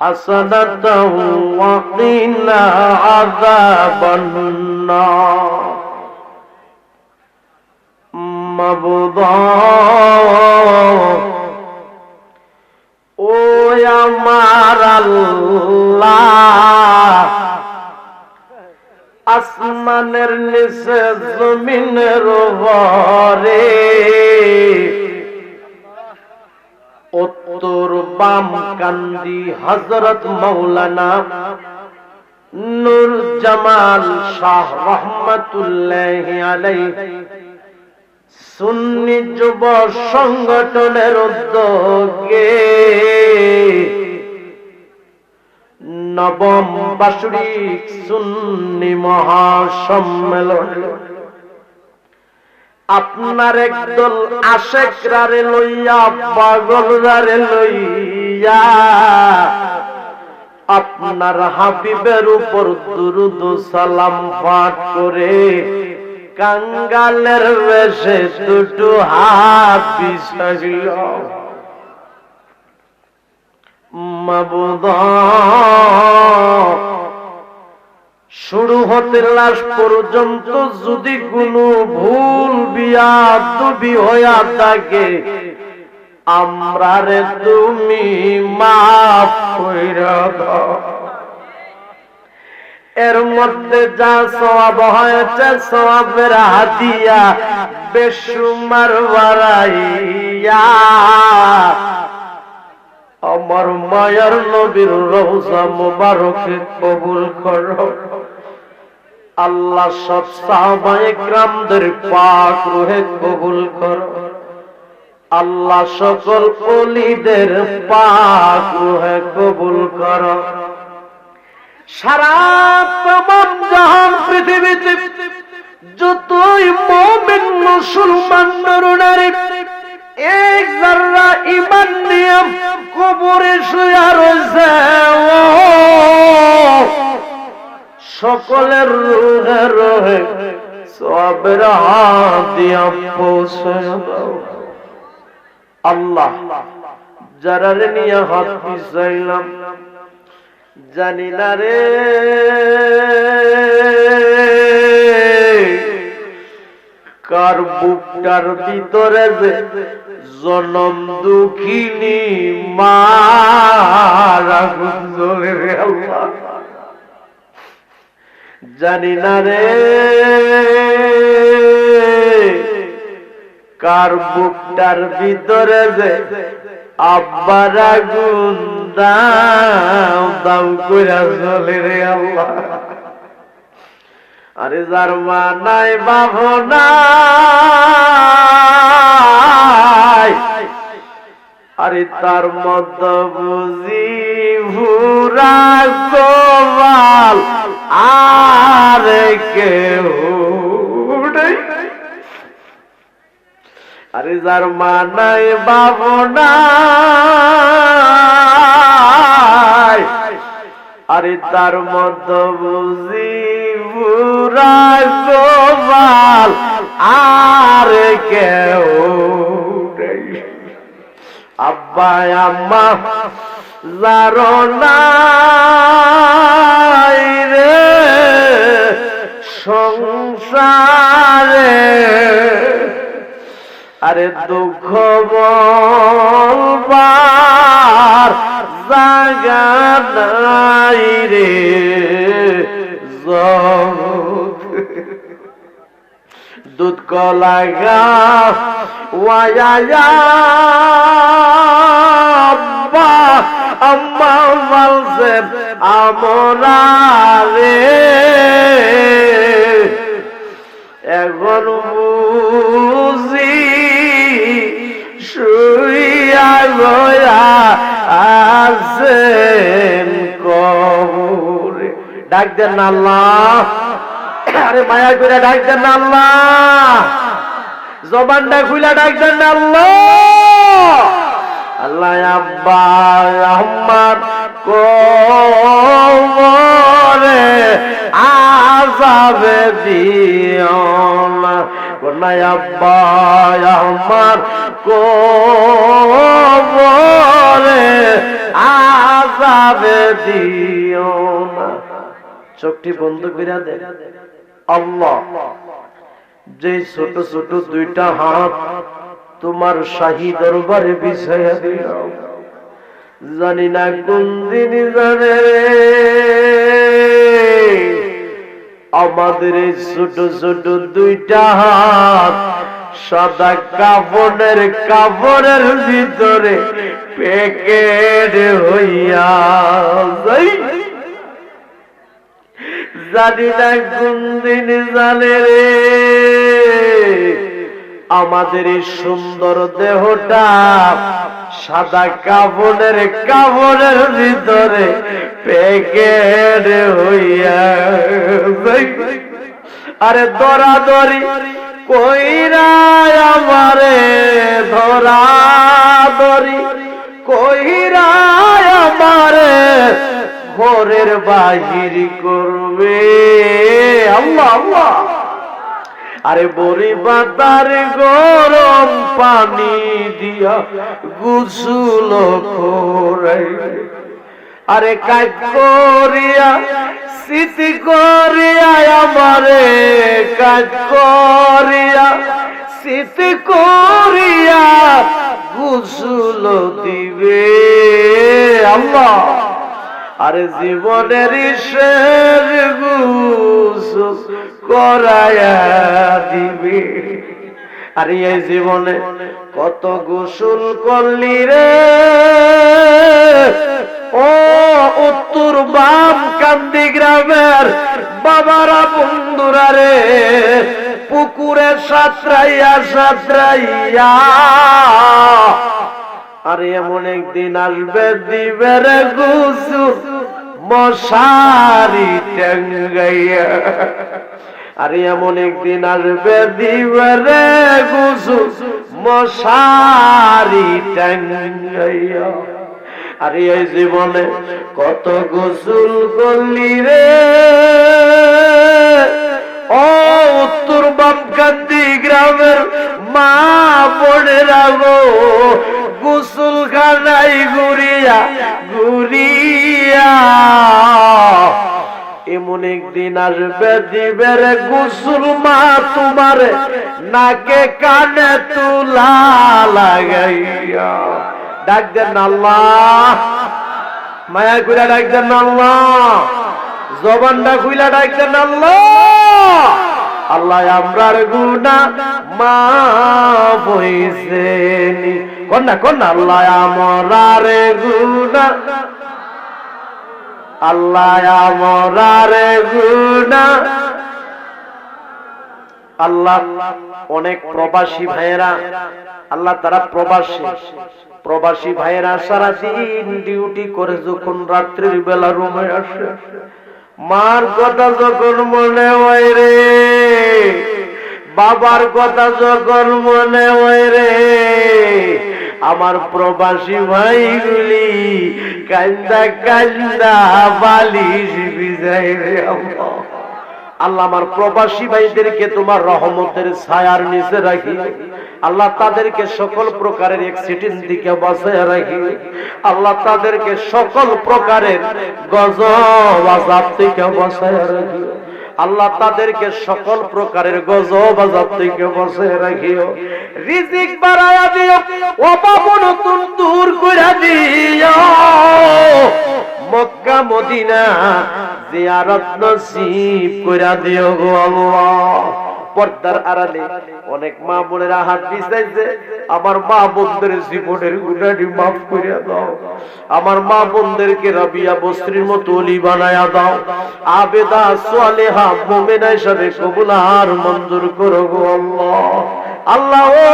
حسنة وقنا عذاب النار مبضى ও আমার আল্লাহ আসমানের নিচে জমিনের ঘরে বাম কান্দি হজরত মৌলানা নূর জামাল শাহ রহমতুল্লাহ আলাইহি। সুন্নি যুব সংগঠনের উদ্যোগে নবম বাসুরিক সুন্নি মহাসম্মেলন। আপনার একদল আশেক রারে লইয়া পাগল রারে লইয়া আপনার হাবিবের উপর দুরুদ সালাম পাঠ করে কাঙ্গালের বেশে দুটো হাত মাবুদ, শুরু হতে লাশ পর্যন্ত যদি কোনো ভুল বিয়া দুবি হইয়া থাকে আমরার তুমি এর মধ্যে যা সব হয়েছে সব রাহিয়া বেশুমার বাড়াইয়া আমার মায়ার নবীর রওজা মোবারকে কবুল কর। আল্লাহ সব সাহাবায়ে গ্রামদের পাক রোহে কবুল কর। আল্লাহ সকল ওলিদের পাক কবুল করো। সারা তমাম জাহান পৃথিবীতে যতই মুসলমান এক নিয়ে কবরে শুয়া রয়েছে সকলের রুহে রহে সবের হাত দিয়া পৌঁছে দাও। আল্লাহ। যারা রে নিয়ে হাত পিছাইলাম, জানি না রে। কার বুকটার ভিতরে যে জনম দুঃখিনী মারা রে জানি না রে। কার বুকটার ভিতরে যে আব্বার আগুন দাও দাও কইরা চলে রে আল্লাহ। আরে যার মা নাই বাপ নাই। আরে তার মত বুঝি ভুরা গোপাল আর কেউ আরে যার মা নাই বাপ নাই, আরে তার মত বুঝি বুড়া গোপাল আর কেউ আব্বা, আম্মা, যারো রে সংসারে আরে দুঃখ বলবার জাগা নাই রে দুধ কলা ওয়ায়া বলছেন আমরা রে এখন আছেন ডাক দেন আল্লাহ। আরে মায়া করে ডাক দেন আল্লাহ। জবানটা খুলে ডাক দেন আল্লাহ। আল্লাহ আব্বা আজাবে দিও না কোনাই আব্বা, আমার কোমরে আজাবে দিও না চোখটি বন্ধ করে দে। যে ছোট ছোট দুইটা হাত তোমার শাহী দরবারে দিলাম। জানি না কোন দিন জানে। আমাদের এই ছোট ছোট দুইটা হাত সাদা কাপড়ের কাপড়ের ভিতরে প্যাকেট হইয়া জানি না কোন দিন জানে রে, আমাদের এই সুন্দর দেহটা সাদা কাপড়ের কাপড়ের ভিতরে প্যাকেট হইয়া। আরে দরা দরি কইরা আমারে ধরা দরি কইরা আমারে, ঘরের বাহির করবে আল্লাহ আল্লাহ আরে বড়ি বাতার গরম পানি দিয়া গুসুল আরে কাজ করিয়া, স্মৃতি করিয়া, আমারে কাজ করিয়া, স্মৃতি করিয়া গুসুল দিবে আল্লাহ। আরে জীবনের শেষ গুসুল করায়া আরে এই জীবনে কত গোসল করলি রে। ও উত্তর বাম কান্দি গ্রামের বাবারা বন্ধুরা রে, পুকুরে সাঁতরাইয়া সাঁতরাইয়া আরে এমন একদিন আসবে দিবে রে গুসু মশারি টেঙ্গাইয়া আরে এমন একদিন আসবে দিবে রে গুসু মশারি টেঙ্গাইয়া আরে এই জীবনে কত গোসল করলি রে? ও উত্তর বামকান্দি গ্রামের মা বোনেরা গো গোসল খানাই ঘুরিয়া ঘুরিয়া। এমন একদিন আসবে দিবের গোসল মা তোমার নাকে কানে তুলা লাগাইয়া। ডাক দেন আল্লাহ, মায়া কইরা ডাক দেন আল্লাহ। জবানটা খুইলা ডাক দেন আল্লাহ। আল্লাহ, আমরার গুনা মা কন্যা কন্যা, আল্লাহ, আমরার গুনা আল্লাহ, আমরার গুনা আল্লাহ, অনেক প্রবাসী ভাইয়েরা, আল্লাহ তারা প্রবাসী। প্রবাসী ভাইয়েরা সারা দিন ডিউটি করে যখন রাত্রির বেলা রুমে আসে মার কথা যখন মনে হয় রে, বাবার কথা যখন মনে হয় রে, আমার প্রবাসী ভাইগুলি কান্দা কান্দা বালিশ বিজয় রে আল্লাহ আল্লাহ আমার প্রবাসী ভাইদেরকে তোমার রহমতের ছায়ার নিচে রাখি। আল্লাহ তাদেরকে সকল প্রকারের অ্যাক্সিডেন্ট থেকে বাঁচায় রাখি। আল্লাহ তাদেরকে সকল প্রকারের গজব আজাব থেকে বাঁচায় রাখি। আল্লাহ তাদেরকে সকল প্রকারের গজব আজাব থেকে বাঁচায় রাখিও রিজিক বাড়ায়া দিও, অভাব নতুন দূর করে দিও। মক্কা মদিনা জিয়ারত নসিব কইরা দিও গো আল্লাহ। পর্দার আড়ালে অনেক মা বোনেরা হাত দিছে আমার মা বোনদের জীবনের গুণাটি মাফ করিয়া দাও। আমার মা বোনদেরকে রাবিয়া বস্ত্রীর মতো অলি বানায়া দাও। আবেদা সোয়ালেহা মোমেনা হিসাবে কবুল আর মঞ্জুর করো গো আল্লাহ। আল্লাহ, ও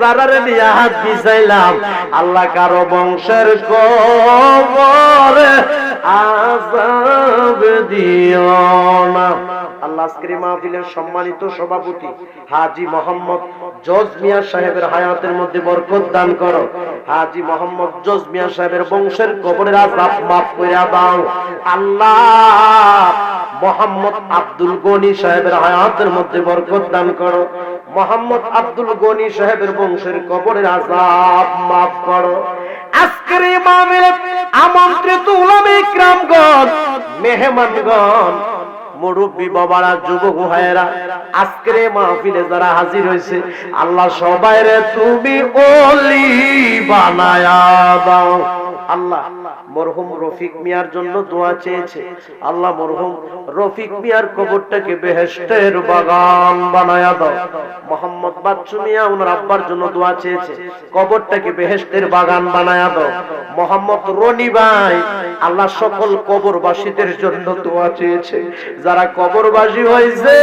যারারে নিয়ে হাত বিছাইলাম আল্লাহ কারও বংশের কবর আজাব দিও না। সম্মানিত সভাপতি হাজি মোহাম্মদ সাহেবের হায়াতের মধ্যে বরকত দান করো। হাজি মোহাম্মদ জজ সাহেবের বংশের কবরের আজাব মাফ করে দাও। আল্লাহ মোহাম্মদ আব্দুল গনি সাহেবের হায়াতের মধ্যে বরকত দান করো। মোহাম্মদ আব্দুল গনি সাহেবের বংশের কবরের আজাব মাফ করো। আজকের আমন্ত্রিত মেহমানগণ মুরব্বী বাবারা, যুবক ভাইয়েরা, আজকের মাহফিলে যারা হাজির হয়েছে, আল্লাহ সবাইরে তুমি ওলি বানায়া দাও। আল্লাহ মরহুম রফিক মিয়ার জন্য দোয়া চেয়েছে। আল্লাহ মরহুম রফিক মিয়ার কবরটাকে বেহেশতের বাগান বানায়া দাও। মোহাম্মদ বাচ্চু মিয়া ওনার আব্বার জন্য দোয়া চেয়েছে। কবরটাকে বেহেশতের বাগান বানায়া দাও। মোহাম্মদ রনি ভাই আল্লাহ সকল কবরবাসীদের জন্য দোয়া চেয়েছে। যারা কবরবাসী হয়েছে,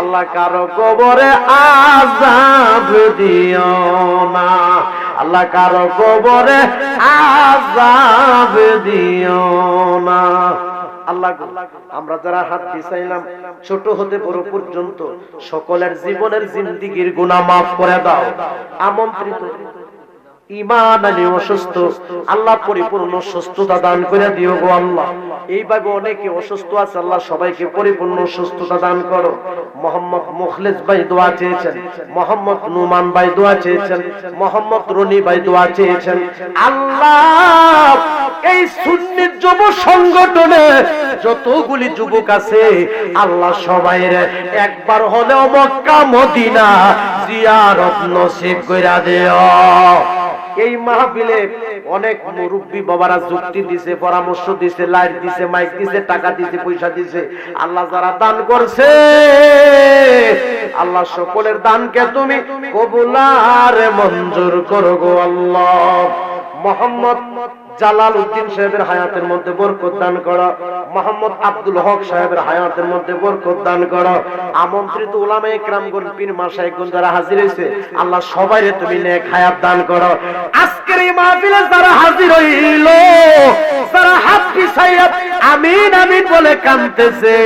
আল্লাহ কারও কবরে আজাব দিও না। আল্লাহ কারও কবরে আজাব দিও না। আল্লাহ আমরা যারা হাত পিছাইলাম ছোট হতে বড় পর্যন্ত সকলের জীবনের জিন্দিগির গুণা মাফ করে দাও। আমন্ত্রিত ইমান আলী অসুস্থ, আল্লাহ পরিপূর্ণ সুস্থতা দান করে দিও গো আল্লাহ। এইভাবে অনেকে অসুস্থ আছে, আল্লাহ সবাইকে পরিপূর্ণ সুস্থতা দান করো। মোহাম্মদ ভাই দোয়া চেয়েছেন, মোহাম্মদ নুমান ভাই দোয়া চেয়েছেন, মোহাম্মদ রনি ভাই দোয়া চেয়েছেন। আল্লাহ, এই যুব সংগঠনে যতগুলি যুবক আছে, আল্লাহ সবাই একবার হলেও মক্কা মদিনা জিয়ারত নসিব কইরা দেও। এই মাহফিলে অনেক মুরব্বী বাবারা যুক্তি দিছে, পরামর্শ দিছে, লাইট দিছে, মাইক দিছে, টাকা দিছে, পয়সা দিছে। আল্লাহ যারা দান করছে, আল্লাহ সকলের দানকে তুমি কবুলার মঞ্জুর করো গো আল্লাহ। মোহাম্মদ জালাল উদ্দিন সাহেবের হায়াতের মধ্যে বরকত দান করো। মোহাম্মদ আব্দুল হক সাহেবের হায়াতের মধ্যে বরকত দান করো। আমন্ত্রিত উলামা ইকরামগণ পীর মাশাইখগণ যারা হাজির হয়েছে, আল্লাহ সবাইরে তুমি নেক হায়াত দান করো। আজকের এই মাহফিলে যারা হাজির হইল, যারা হাত পিছাইয়া আমিন আমিন বলে কাঁদতেছে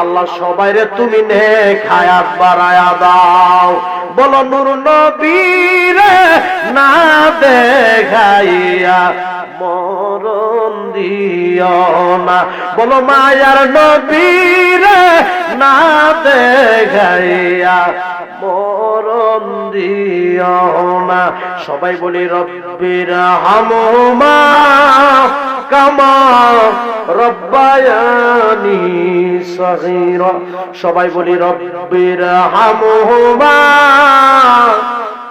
আল্লাহ সবাইরে তুমি নেক হায়াত বাড়ায়া দাও। বলো, নূর নবীরে না দেখাইয়া মরণ দিও না। বলো মায়ার নবীরে না দেখাইয়া মরণ দিও না। সবাই বলি, রব্বির হামমা কামা রব্বায়ানি সগীরা। সবাই বলি, রব্বির হামহুমা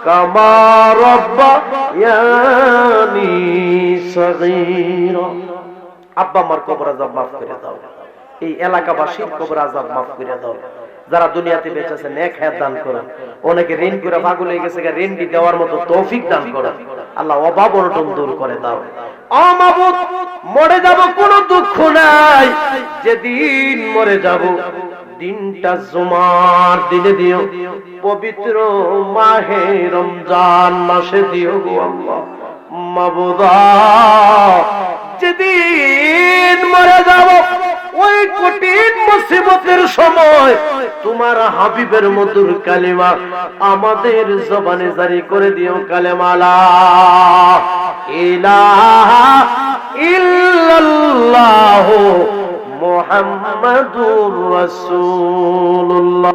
কামা রব্বায়ানি আব্বা আমার কবর আজাব মাফ করে দাও। এই এলাকাবাসীর কবর আজাব মাফ করে দাও। যারা দুনিয়াতে বেঁচে আছে নেক হায়াত দান করো অনেকে ঋণ করে হয়ে গেছে দেওয়ার মতো তৌফিক দান করো আল্লাহ অভাব অনটন দূর করে দাও। অমাবুত মরে যাব, কোনো দুঃখ নাই। যেদিন মরে যাব, দিনটা জুমার দিনে দিও। পবিত্র মাহে রমজান মাসে দিও গো আল্লাহ। যেদিন মরে যাব, ওই কঠিন মুসিবতের সময় তোমার হাবিবের মধুর কালিমা আমাদের জবানে জারি করে দিও কালেমালা। ইলাহা ইল্লাল্লাহ মুহাম্মাদুর